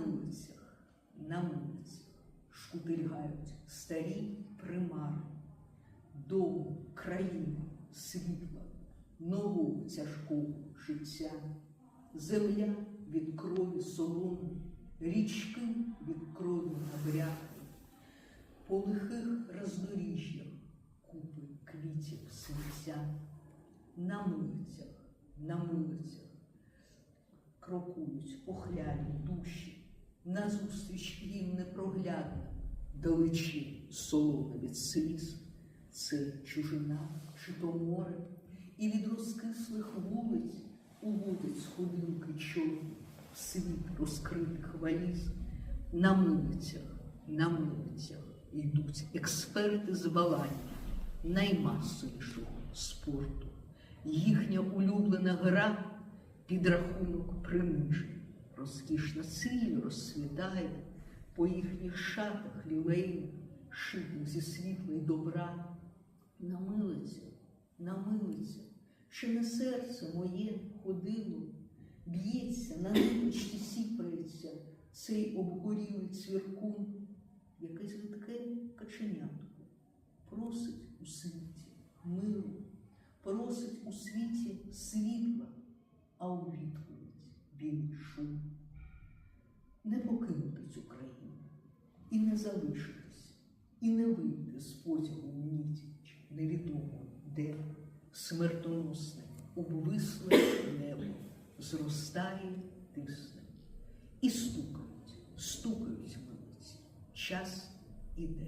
вулицях, на вулицях шкутильгають старі примари, дому, країни, світла, нового тяжкого життя, земля від крові соломи, річки від крові набряки, по лихих роздоріжжях купи квітів сміття, на милицях, на милицях крокують охлялі душі, назустріч їм непроглядна, далечі соломи від сліз, це чужина чи то море, і від розкислих вулиць уводять сходинки чорні в світ розкритих валіз. На милицях, на милицях йдуть експерти з балання наймасовішого спорту. Їхня улюблена гра підрахунок принижень. Розкішна ціль розсвітає по їхніх шатах лілейних, шитих зі світла й добра. На милицях, на чи не серце моє ходило, б'ється, на ниточці сіпається цей обгорілий цвіркун, якесь видке каченятко, просить у світі миру, просить у світі у шум. Не покинути цю країну і не залишитись, і не вийти з потягу ніч невідомо де смертоносне, обвисле небо зростає, тисне. І стукають, стукають милиці. Час іде.